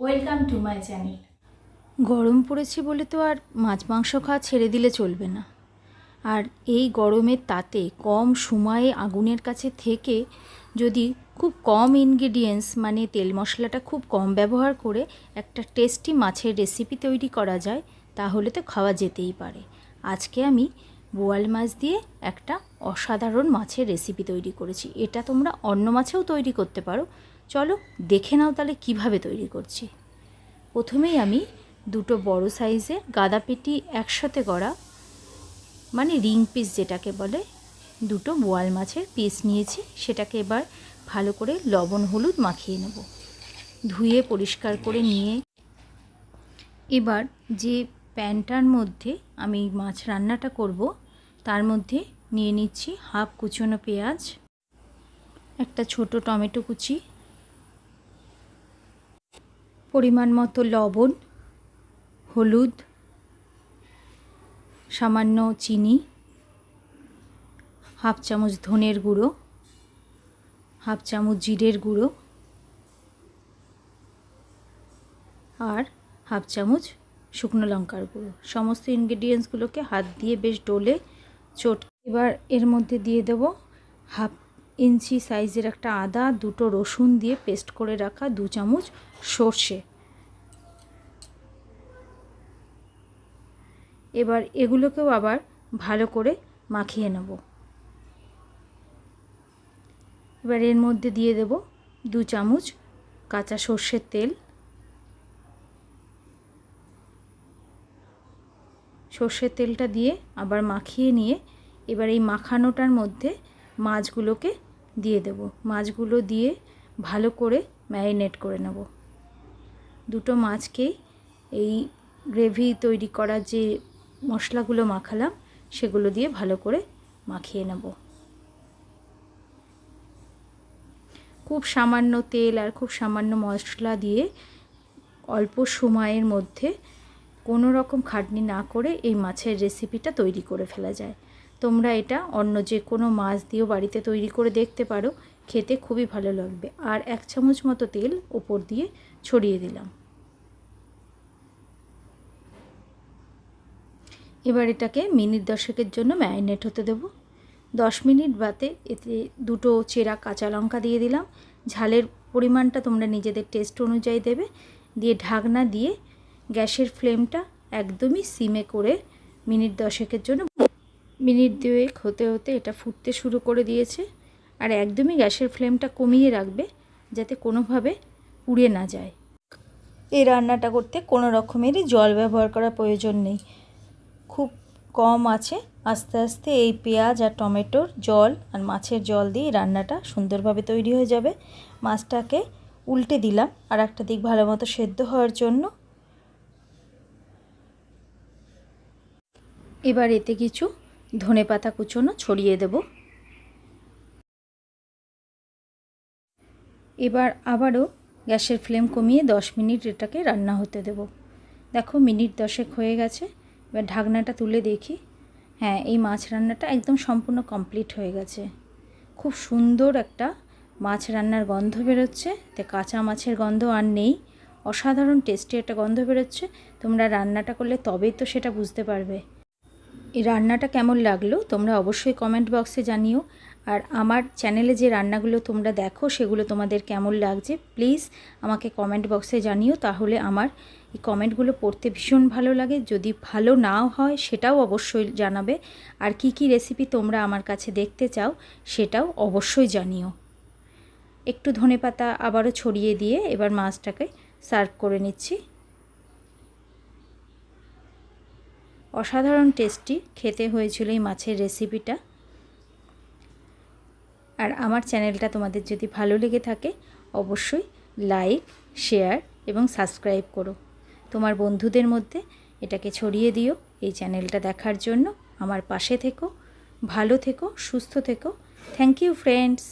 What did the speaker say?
Welcome to my channel. গরম পড়েছে বলে তো আর মাছ মাংস খাওয়া ছেড়ে দিলে চলবে না। আর এই গরমের তাতে কম সময়ে আগুনের কাছে থেকে যদি খুব কম ইনগ্রিডিয়েন্টস মানে তেল মশলাটা খুব কম ব্যবহার করে একটা টেস্টি মাছের রেসিপি তৈরি করা যায়, তাহলে তো খাওয়া যেতেই পারে। আজকে আমি বোয়াল মাছ দিয়ে একটা অসাধারণ মাছের রেসিপি তৈরি করেছি। এটা তোমরা অন্য মাছেও তৈরি করতে পারো। চলো দেখে নাও তাহলে কীভাবে তৈরি করছি। প্রথমেই আমি দুটো বড় সাইজের গাদা পেটি একসাথে করা মানে রিং পিস যেটাকে বলে, দুটো বোয়াল মাছের পিস নিয়েছি। সেটাকে এবার ভালো করে লবণ হলুদ মাখিয়ে নেব। ধুয়ে পরিষ্কার করে নিয়ে এবার যে প্যানটার মধ্যে আমি মাছ রান্নাটা করব। তার মধ্যে নিয়ে নিচ্ছি হাফ কুচনো পেঁয়াজ, একটা ছোট টমেটো কুচি, পরিমাণ মতো লবণ, হলুদ, সামান্য চিনি, হাফ চামচ ধনের গুঁড়ো, হাফ চামচ জিরের গুঁড়ো, আর হাফ চামচ শুকনো লঙ্কার গুঁড়ো। সমস্ত ইনগ্রেডিয়েন্টসগুলোকে হাত দিয়ে বেশ ডলে চট এবার এর মধ্যে দিয়ে দেব হাফ ইঞ্চি সাইজের একটা আদা, দুটো রসুন দিয়ে পেস্ট করে রাখা দু চামচ সর্ষে। এবার এগুলোকেও আবার ভালো করে মাখিয়ে নেব। এবার এর মধ্যে দিয়ে দেব দু চামচ কাঁচা সর্ষের তেল। সর্ষের তেলটা দিয়ে আবার মাখিয়ে নিয়ে এবার এই মাখানোটার মধ্যে মাছগুলোকে দিয়ে দেব। মাছগুলো দিয়ে ভালো করে ম্যারিনেট করে নেব। দুটো মাছকেই এই গ্রেভি তৈরি করার যে মশলাগুলো মাখালাম, সেগুলো দিয়ে ভালো করে মাখিয়ে নেব। খুব সামান্য তেল আর খুব সামান্য মশলা দিয়ে অল্প সময়ের মধ্যে কোনো রকম খাটনি না করে এই মাছের রেসিপিটা তৈরি করে ফেলা যায়। তোমরা এটা অন্য যে কোনো মাছ দিয়েও বাড়িতে তৈরি করে দেখতে পারো, খেতে খুবই ভালো লাগবে। আর এক চামচ মতো তেল ওপর দিয়ে ছড়িয়ে দিলাম। এবার এটাকে মিনিট দশেকের জন্য ম্যারিনেট হতে দেব। দশ মিনিট বাতে এতে দুটো চেরা কাঁচা লঙ্কা দিয়ে দিলাম। ঝালের পরিমাণটা তোমরা নিজেদের টেস্ট অনুযায়ী দেবে। দিয়ে ঢাকনা দিয়ে গ্যাসের ফ্লেমটা একদমই সিমে করে মিনিট দশেকের জন্য মিনিট দুয়েক হতে হতে এটা ফুটতে শুরু করে দিয়েছে আর একদমই গ্যাসের ফ্লেমটা কমিয়ে রাখবে যাতে কোনোভাবে পুড়ে না যায়। এই রান্নাটা করতে কোনো রকমেরই জল ব্যবহার করার প্রয়োজন নেই। খুব কম আছে। আস্তে আস্তে এই পেঁয়াজ আর টমেটোর জল আর মাছের জল দিয়ে রান্নাটা সুন্দরভাবে তৈরি হয়ে যাবে। মাছটাকে উল্টে দিলাম আর একটা দিক ভালো মতো সেদ্ধ হওয়ার জন্য এবার এতে কিছু ধনে পাতা কুচোনো ছড়িয়ে দেব। এবার আবারও গ্যাসের ফ্লেম কমিয়ে দশ মিনিট এটাকে রান্না হতে দেব। দেখো মিনিট দশেক হয়ে গেছে, এবার ঢাকনাটা তুলে দেখি। হ্যাঁ এই মাছ রান্নাটা একদম সম্পূর্ণ কমপ্লিট হয়ে গেছে। খুব সুন্দর একটা মাছ রান্নার গন্ধ বেরোচ্ছে। তে কাঁচা মাছের গন্ধ আর নেই। অসাধারণ টেস্টি একটা গন্ধ বেরোচ্ছে। তোমরা রান্নাটা করলে তবেই তো সেটা বুঝতে পারবে। এই রান্নাটা কেমন লাগল তোমরা অবশ্যই কমেন্ট বক্সে জানিও। আর আমার চ্যানেলে যে রান্নাগুলো তোমরা দেখো, সেগুলো তোমাদের কেমন লাগছে প্লিজ আমাকে কমেন্ট বক্সে জানিও। তাহলে আমার এই কমেন্টগুলো পড়তে ভীষণ ভালো লাগে। যদি ভালো নাও হয়, সেটাও অবশ্যই জানাবে। আর কি কি রেসিপি তোমরা আমার কাছে দেখতে চাও, সেটাও অবশ্যই জানিও। একটু ধনেপাতা আবারও ছড়িয়ে দিয়ে এবার মাছটাকে সার্ভ করে নিচ্ছি। অসাধারণ টেস্টি খেতে হয়েছিল এই মাছের রেসিপিটা। আর আমার চ্যানেলটা তোমাদের যদি ভালো লেগে থাকে, অবশ্যই লাইক, শেয়ার এবং সাবস্ক্রাইব করো। তোমার বন্ধুদের মধ্যে এটাকে ছড়িয়ে দিও এই চ্যানেলটা দেখার জন্য। আমার পাশে থেকো, ভালো থেকো, সুস্থ থেকো। Thank you friends